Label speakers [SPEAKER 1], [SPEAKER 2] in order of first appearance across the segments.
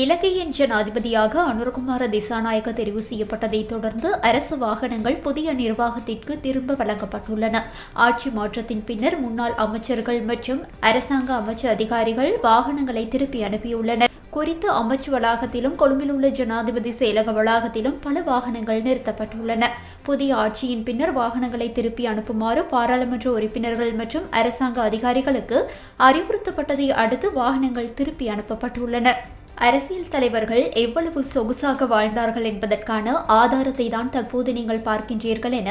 [SPEAKER 1] இலங்கையின் ஜனாதிபதியாக அனுரகுமார திசாநாயக்க தெரிவு செய்யப்பட்டதைத் தொடர்ந்து அரசு வாகனங்கள் புதிய நிர்வாகத்திற்கு திரும்ப வழங்கப்பட்டுள்ளன. ஆட்சி மாற்றத்தின் பின்னர் முன்னாள் அமைச்சர்கள் மற்றும் அரசாங்க அமைச்சு அதிகாரிகள் வாகனங்களை திருப்பி அனுப்பியுள்ளனர். குறித்த அமைச்சு வளாகத்திலும் கொழும்பில் உள்ள ஜனாதிபதி செயலக வளாகத்திலும் பல வாகனங்கள் நிறுத்தப்பட்டுள்ளன. புதிய ஆட்சியின் பின்னர் வாகனங்களை திருப்பி அனுப்புமாறு பாராளுமன்ற உறுப்பினர்கள் மற்றும் அரசாங்க அதிகாரிகளுக்கு அறிவுறுத்தப்பட்டதை அடுத்து வாகனங்கள் திருப்பி அனுப்பப்பட்டுள்ளன. அரசியல் தலைவர்கள் எவ்வளவு சொகுசாக வாழ்ந்தார்கள் என்பதற்கான ஆதாரத்தை தான் தற்போது நீங்கள் பார்க்கின்றீர்கள் என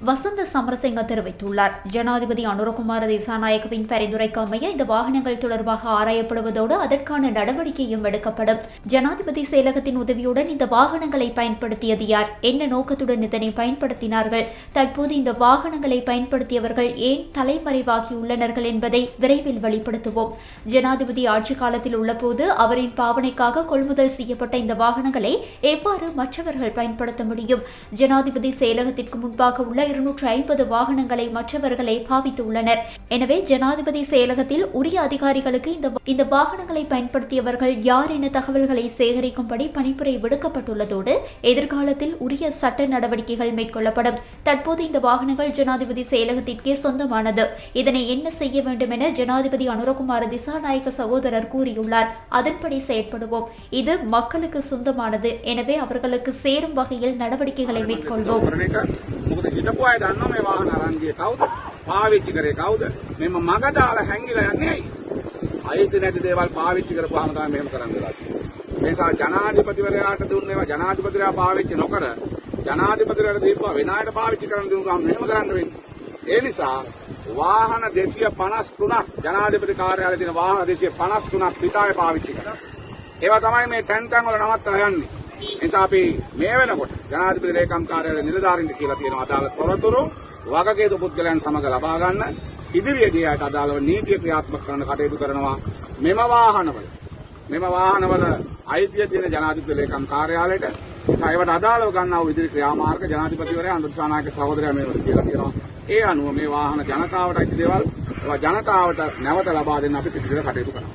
[SPEAKER 1] வசந்த சமரசிங்க தெரிவித்துள்ளார். ஜனாதிபதி அனுரகுமார திசாநாயகவின் பரிந்துரைக்கு அமைய இந்த வாகனங்கள் தொடர்பாக ஆராயப்படுவதோடு அதற்கான நடவடிக்கையும் எடுக்கப்படும். ஜனாதிபதி செயலகத்தின் உதவியுடன் இந்த வாகனங்களை பயன்படுத்தியது யார்? என்ன நோக்கத்துடன் இதனை பயன்படுத்தினார்கள்? தற்போது இந்த வாகனங்களை பயன்படுத்தியவர்கள் ஏன் தலைமறைவாகியுள்ளனர்கள் என்பதை விரைவில் வெளிப்படுத்துவோம். ஜனாதிபதி ஆட்சி காலத்தில் உள்ளபோது அவரின் பாவனைக்காக கொள்முதல் செய்யப்பட்ட இந்த வாகனங்களை எவ்வாறு மற்றவர்கள் பயன்படுத்த முடியும்? ஜனாதிபதி செயலகத்திற்கு முன்பாக உள்ள இருநூற்று ஐம்பது வாகனங்களை மற்றவர்களை பாவித்துள்ளனர். எனவே ஜனாதிபதி செயலகத்தில் உரிய அதிகாரிகளுக்கு இந்த இந்த வாகனங்களை பயன்படுத்தியவர்கள் யார் என தகவல்களை சேகரிக்கும்படி பணிப்புரை விடுக்கப்பட்டுள்ளதோடு எதிர்காலத்தில் உரிய சட்ட நடவடிக்கைகள் மேற்கொள்ளப்படும். தற்போது இந்த வாகனங்கள் ஜனாதிபதி செயலகத்திற்கே சொந்தமானது. இதனை என்ன செய்ய வேண்டும் என ஜனாதிபதி அனுரகுமார திசாநாயக்க சகோதரர் கூறியுள்ளார். அதன்படி செயற்படுவோம். இது மக்களுக்கு சொந்தமானது. எனவே அவர்களுக்கு சேரும் வகையில் நடவடிக்கைகளை மேற்கொள்வோம்.
[SPEAKER 2] මොකද හිටපු අය දන්නවා මේ වාහන අරන් ගියේ කවුද? පාවිච්චි කරේ කවුද? මෙම මග දාලා හැංගිලා යන්නේ ඇයි? අයිති නැති දේවල් පාවිච්චි කරපුවාම තමයි මෙහෙම කරන්න වෙලා තියෙන්නේ. මේ නිසා ජනාධිපතිවරයාට දුන්නේවා ජනාධිපතිවරයා පාවිච්චි නොකර ජනාධිපතිවරයාට දීපුවා වෙන අයට පාවිච්චි කරන්න දුන්නු ගමන් මෙහෙම කරන්න වෙන්නේ. ඒ නිසා වාහන 253ක් ජනාධිපති කාර්යාලයේ තියෙන වාහන 253ක් පිටාවේ පාවිච්චි කරනවා ඒවා තමයි මේ තැන් තැන් වල නවත්තා යන්නේ. ඒ නිසා අපි මේ වෙනකොට ජනාධිපති ලේකම් කාර්යාලය නිලධාරීන්ට කියලා තියෙනවා අදාළ තොරතුරු වගකීතු පුද්ගලයන් සමග ලබා ගන්න ඉදිරියේදී යට අදාළව නීතිය ක්‍රියාත්මක කරන්න කටයුතු කරනවා මෙම වාහනවල මෙම වාහනවල අයිතිය තියෙන ජනාධිපති ලේකම් කාර්යාලයට නිසා ඒවට අදාළව ගන්නා වූ ඉදිරි ක්‍රියාමාර්ග ජනාධිපතිවරයා අනුරසානායක සහෝදරයා මේවට කියලා තියෙනවා. ඒ අනුව මේ වාහන ජනතාවට අයිති දේවල් ඒවා ජනතාවට නැවත ලබා දෙන්න අපි පිළිතුර කටයුතු කරනවා.